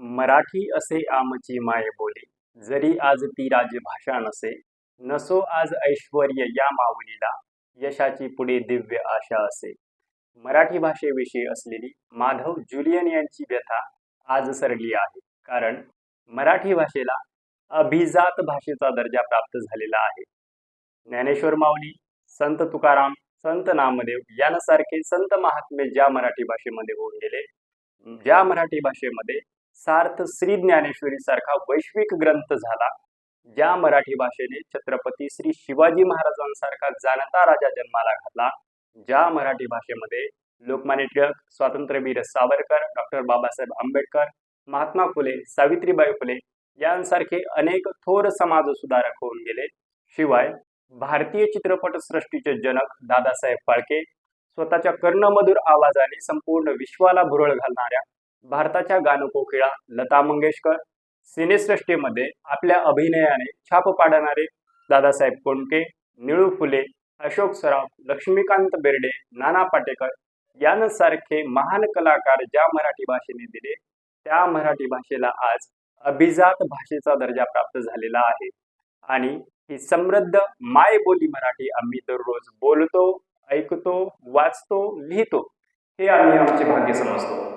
मराठी असे आमची माय बोली जरी आज ती राजभाषा नसे नसो आज ऐश्वर्य या माऊलीला यशाची पुढे दिव्य आशा असे. मराठी भाषेविषयी असलेली माधव जुलियन यांची व्यथा आज सरली आहे कारण मराठी भाषेला अभिजात भाषेचा दर्जा प्राप्त झालेला आहे. ज्ञानेश्वर माऊली संत तुकाराम संत नामदेव यांसारखे संत महात्मे ज्या मराठी भाषेमध्ये होऊन गेले ज्या मराठी भाषेमध्ये सार्थ श्री ज्ञानेश्वरी सारखा वैश्विक ग्रंथ झाला ज्या मराठी भाषेने छत्रपती श्री शिवाजी महाराजांसारखा जाणता राजा जन्माला घातला ज्या मराठी भाषेमध्ये लोकमान्य टिळक स्वातंत्र्यवीर सावरकर डॉक्टर बाबासाहेब आंबेडकर महात्मा फुले सावित्रीबाई फुले यांसारखे अनेक थोर समाज सुधारक होऊन गेले. शिवाय भारतीय चित्रपट सृष्टीचे जनक दादासाहेब फाळके स्वतःच्या कर्णमधुर आवाजाने संपूर्ण विश्वाला भुरळ घालणाऱ्या भारताच्या गानकोकिळा लता मंगेशकर सिनेसृष्टीमध्ये आपल्या अभिनयाने छाप पाडणारे दादासाहेब कोंडके निळू फुले अशोक सराफ लक्ष्मीकांत बेर्डे नाना पाटेकर यांसारखे महान कलाकार ज्या मराठी भाषेने दिले त्या मराठी भाषेला आज अभिजात भाषेचा दर्जा प्राप्त झालेला आहे. आणि ही समृद्ध मायबोली मराठी आम्ही दररोज बोलतो ऐकतो वाचतो लिहितो हे आम्ही आमचे भाग्य समजतो.